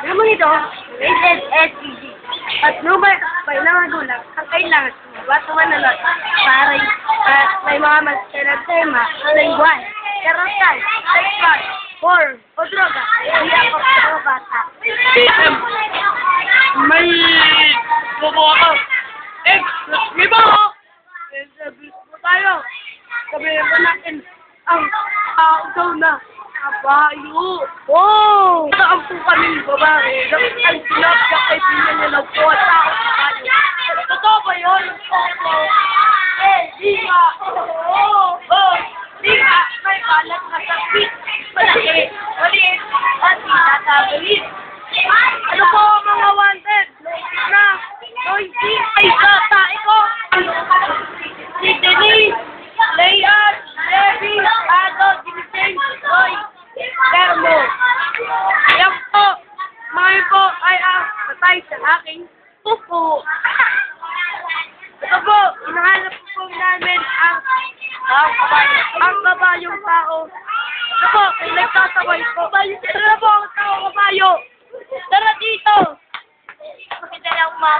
Naman ito, rated SED. At number pa ng magulang ang kailangan batuan na lot para at may mga magsalad tema ng lingwan, karotal, sexual, porn, o droga. Hindi ako mga bata. May bubo ako. Eh, ba ako? Eh, sabi mo tayo. Sabi mo natin ang daw na kabayo. Wow! Saan po kami babae? Ang sinapyak ay pinanyaw po at tao kabayo. Totoo ba yun? Opo. Eh, di nga. Oo. Oh, di nga. May balat na sa pit. Malaki, maliit, at tinatagalit. Ano po ang mga wanted? Na, noisy, ay bata tayo sa aking pupo. Ito po, inahanap po namin ang ang kabayo, ang kabayong tao. Ito po, ay nagtataway po. Ito na po ang tao kabayo. Tara dito. Makita lang, ma.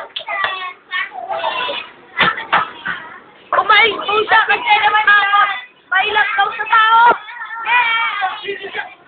Kumain po siya kasi naman ako. Mailang daw sa tao. Yeah!